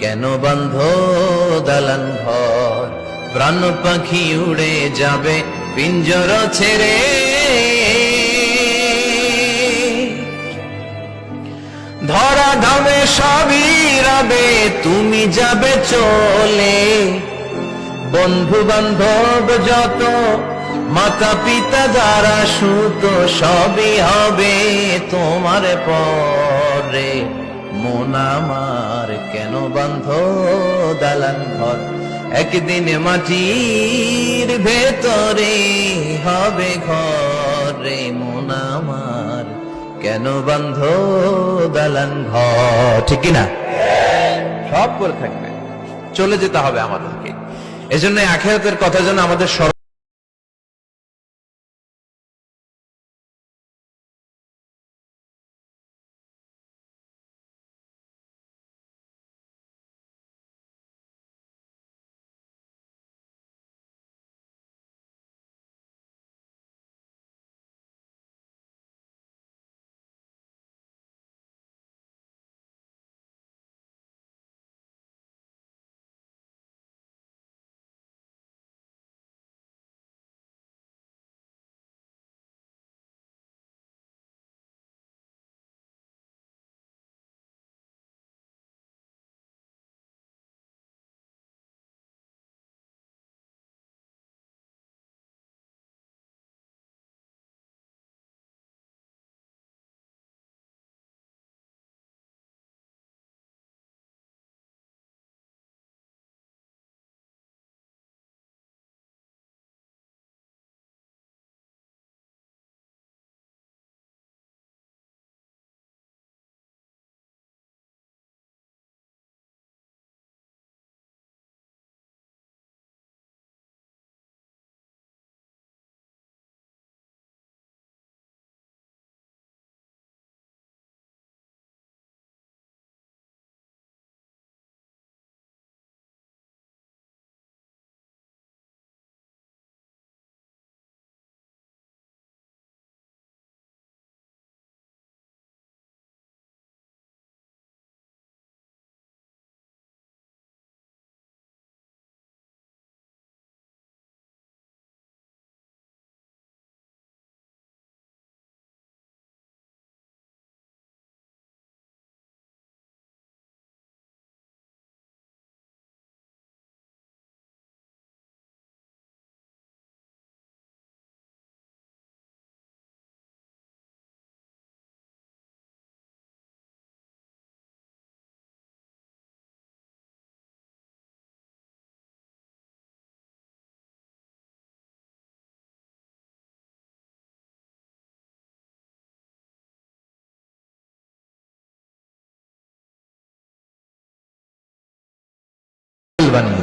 কেন বন্ধ দালান ঘর? প্রাণ পাখি উড়ে যাবে, পিঞ্জর ছেড়ে। ধরা ধামে সবই রবে, তুমি যাবে চলে। বন্ধু বান্ধব যত মাতা পিতা যারা সুত, সবই হবে তোমার পরে। মন আমার কেন বন্ধ দালান ঘর? একদিন মাটির ভেতরে হবে ঘরে মন আমার কেন বন্ধ দালান ঘর? ঠিক না সব করে থাকবে। চলে যেতে হবে আমাদেরকে। এজন্য আখেরাতের কথা যেন আমাদের Albany.